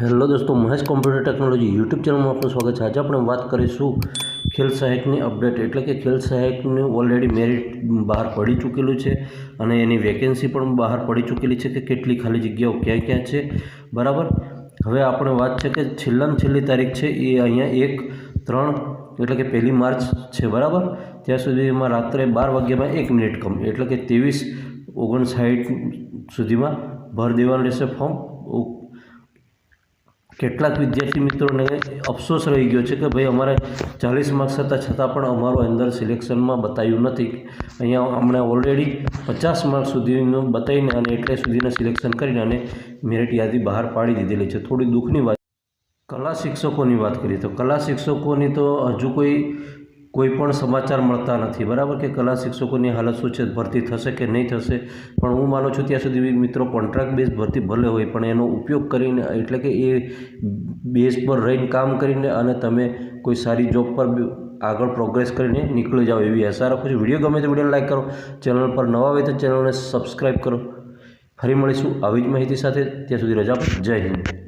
Hello દોસ્તો, Mahesh computer technology YouTube ચેનલમાં આપનું સ્વાગત છે. આજે આપણે વાત કરીશું ખેલ સહાયકની અપડેટ. એટલે કે ખેલ સહાયકનું ઓલરેડી મેરિટ બહાર પડી ચૂકેલું છે અને એની વેકેન્સી પણ બહાર પડી ચૂકેલી છે કે કેટલી ખાલી જગ્યાઓ ક્યાં ક્યાં છે. બરાબર? હવે આપણે વાત છે કે છેલ્લામાં છેલ્લી તારીખ છે એ અહીંયા એક, ત્રણ, એટલે કે પહેલી માર્ચ છે. બરાબર? ત્યાં સુધીમાં રાત્રે બાર વાગ્યામાં એક મિનિટ કમ. એટલે કે ત્રેવીસ ઓગણસાઠ સુધીમાં ભર દેવાનું રહેશે ફોર્મ કેટલાક વિદ્યાર્થી મિત્રોને અફસોસ રહી ગયો છે કે ભાઈ અમારે ચાલીસ માર્ક્સ હતા છતાં પણ અમારું અંદર સિલેક્શનમાં બતાવ્યું નથી. અહીંયા હમણાં ઓલરેડી પચાસ માર્ક્સ સુધીનું બતાવીને અને એટલે સુધીના સિલેક્શન કરીને અને મેરિટ યાદી બહાર પાડી દીધેલી છે. થોડી દુઃખની વાત કલા શિક્ષકોની વાત કરીએ તો કલા શિક્ષકોની તો હજુ કોઈ કોઈ પણ સમાચાર મળતા નથી. બરાબર કે કલા શિક્ષકોની હાલત શું છે? ભરતી થશે કે નહીં થશે? પણ હું માનું છું ત્યાં સુધી મિત્રો કોન્ટ્રાક્ટ બેઝ ભરતી ભલે હોય, પણ એનો ઉપયોગ કરીને, એટલે કે એ બેઝ પર રહીને કામ કરીને અને તમે કોઈ સારી જોબ પર આગળ પ્રોગ્રેસ કરીને નીકળી જાઓ એવી આશા રાખું છું. વીડિયો ગમે તો વીડિયો લાઈક કરો, ચેનલ પર નવા હોય તો ચેનલને સબસ્ક્રાઈબ કરો. ફરી મળીશું આવી જ માહિતી સાથે. ત્યાં સુધી રજા. જય હિન્દ.